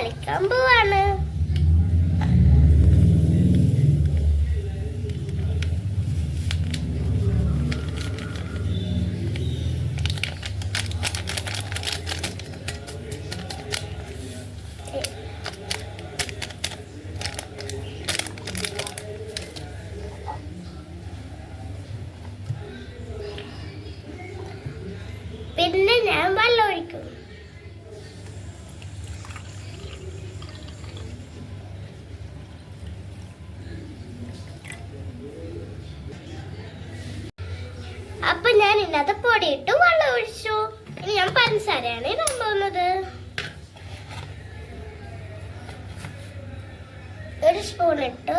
കളിക്കാൻ പോവാണ്. പിന്നെ ഞാൻ വെള്ളം ഒഴിക്കും അപ്പൊ ഞാൻ ഇന്നത് പൊടിയിട്ട് വെള്ളം ഒഴിച്ചു. ഇനി ഞാൻ പഞ്ചസാരയാണ് ഇടാൻ ഒരു സ്പൂൺ ഇട്ടു